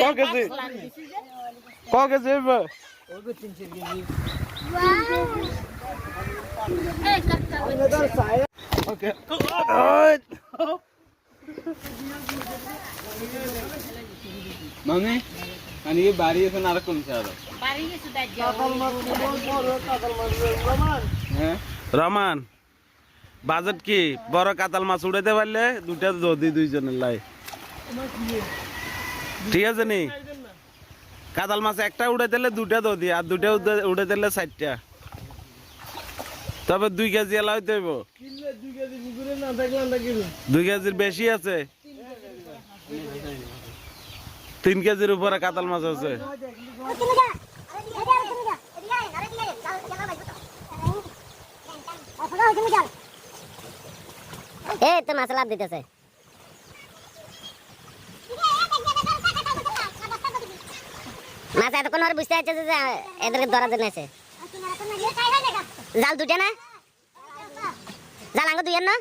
ক কেজি ক কেজি হইব ওকে মামি মানে এই বাড়ি এখন আর কমছে আরও হ্যাঁ রমান বাজেট কি বড় কাতাল মাছ উড়াইতে পারলে দুটা যদি দুইজনের লাই ঠিক আছে নি? কাতাল মাছ একটা উড়ে দিলে দুটা দদি আর দুটা উড়ে- দিলে চারটা। তবে দুই কেজি এলা হইতে হইব। দুই কেজির বেশি আছে। তিন কেজির উপরে কাতাল মাছ আছে। এ তো মাছ লাভ দিতেছে। মাছ এতক্ষণ আর বুঝতে পারছে যে এদেরকে ধরার জন্য আছে জাল দুটে না? জাল আঙ্গ দুইয়ের না?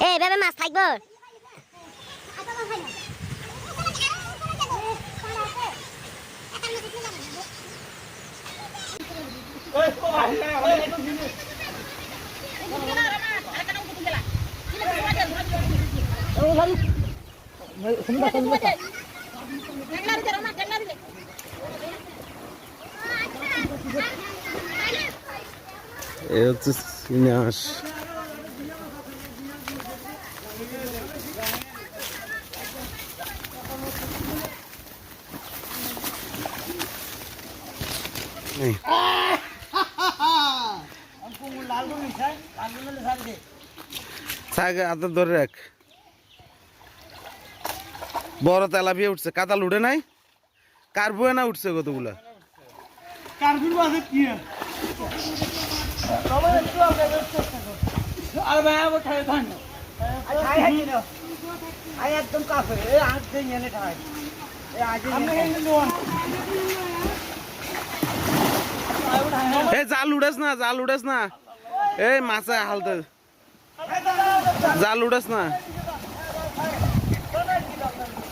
এ, এভাবে মাছ থাকব? এ হচ্ছে সিনাস এই। সাগে হাতে ধরে রাখ। বড় তেলাপিয়া উঠছে। কাতাল উঠে নাই? কার্বুয়ে না উঠছে কতগুলা? জাল উড়াস না জাল উড়াস না। এই মাছে হালতে জাল উড়াস না আরে কাছরা আরে কাছরা যা অন্দাই তো টানে এই মন্ত্র রাখো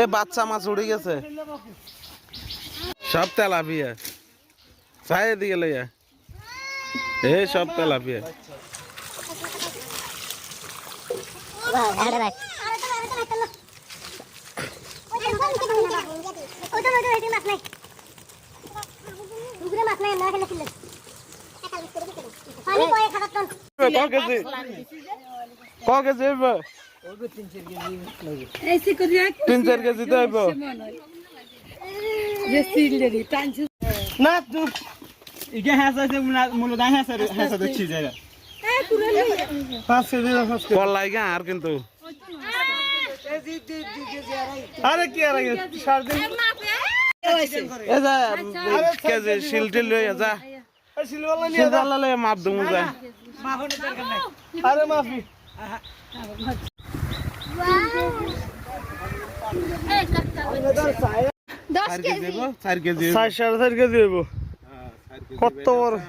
এ বাচ্চা মাছ উড়ে গেছে। সব তেলাপিয়া। সাই এদিকে লইয়া। এ সব তেলাপিয়া। আরে রাখ ক কেজি? ক কেজি? হইব তিন চার কেজি তো হইব না ইগে মূল পাঁচ কেজি পাঁচ কেজি কল আর কিন্তু। আরে কি আর কেজি যা। মাপ দুমু যা। আরে মাফি।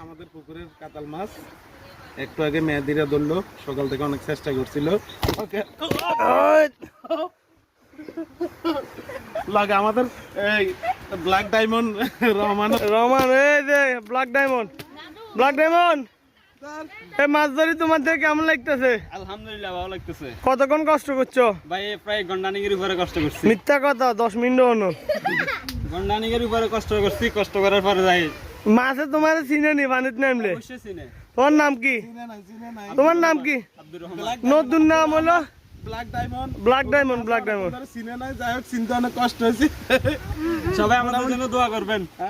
আমাদের পুকুরের কাতাল মাছ। একটু আগে মেয়াদিরা ধরলো সকাল থেকে অনেক চেষ্টা করছিল। লাগে আমাদের এই ব্ল্যাক ডায়মন্ড রহমান। রহমান এই যে ব্ল্যাক ডায়মন্ড ব্ল্যাক ডায়মন্ড এই মাছ ধরি তোমার থেকে কেমন লাগতেছে? আলহামদুলিল্লাহ ভালো লাগতেছে। কতক্ষণ কষ্ট করছ? ভাই প্রায় গন্ডানিগের উপরে কষ্ট করছি। মিথ্যা কথা দশ মিনিট হলো। গন্ডানিগের উপরে কষ্ট করছি কষ্ট করার পরে যাই। মাছে তোমার চিনে নি পানিতে নামলে তোমার নাম কি? তোমার নাম কি? নতুন নাম হলো? Black diamond black diamond black diamond চিনে নাই যাই হোক চিনতে অনেক কষ্ট হয়েছে। সবাই আমাদের জন্য দোয়া করবেন।